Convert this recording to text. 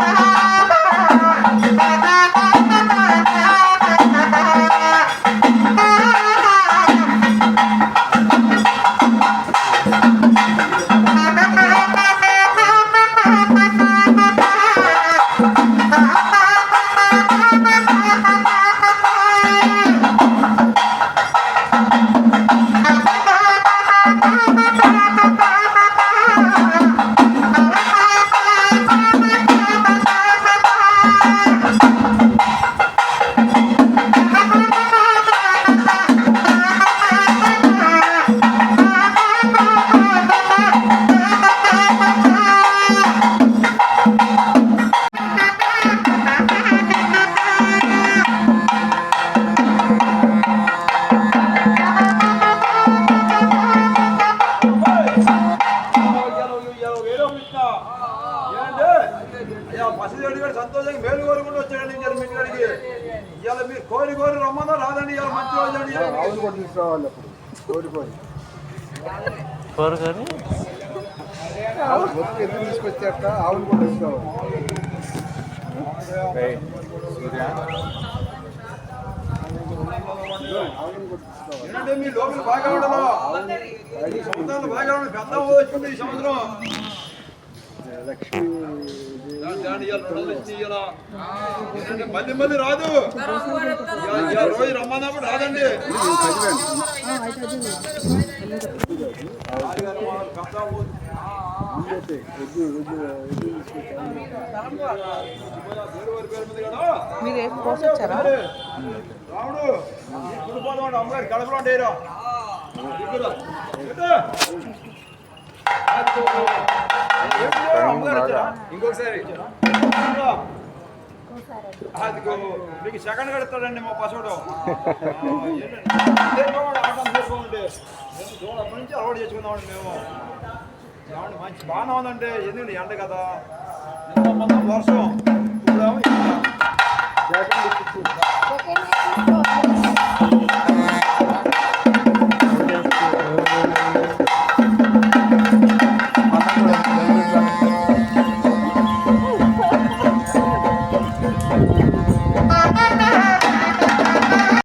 Bye. సంతోషంగా మేలు కోరుకుంటూ వచ్చాడండి ఇవాళ మీ ఇంటికాడికి. ఇవాళ మీరు కోరి కోరి రమ్మన్నా రాదండి ఇవాళ మంచి రోజు అండి. ఇవాళ. ఆవులు కూడా తీసుకురావాలి అప్పుడు. కోరుకొని ఆవులు బతుకు ఎందుకు తీసుకొచ్చాక ఆవులు కూడా తీసుకురావాలి. ఆవులను కూడా తీసుకురావాలి ఏంటంటే మీ లోపల బాగా ఉండాలి ఈ సంవత్సరాలు బాగా ఉండాలి పెద్ద వచ్చింది ఈ సంవత్సరం లక్ష్మీ దాన్ని ఇవాళ రెండు వందలు ఇచ్చి మళ్ళీ మళ్ళీ రాదు రోజు రమ్మన్నప్పుడు రాదండి పేరు పేరు మీరు ఏం కోసొచ్చారా రాముడు. ఈ కడపలో ఉండేరా ఇంకొకసారి. అదిగో మీకు సెకండ్ కడతాడండి మా పసోడు అప్పటి నుంచి అలవాటు చేసుకుందామండి మేము. ఏమండి మంచి బాగానే ఉందంటే ఎందుకంటే ఎండ కదా? వర్షం.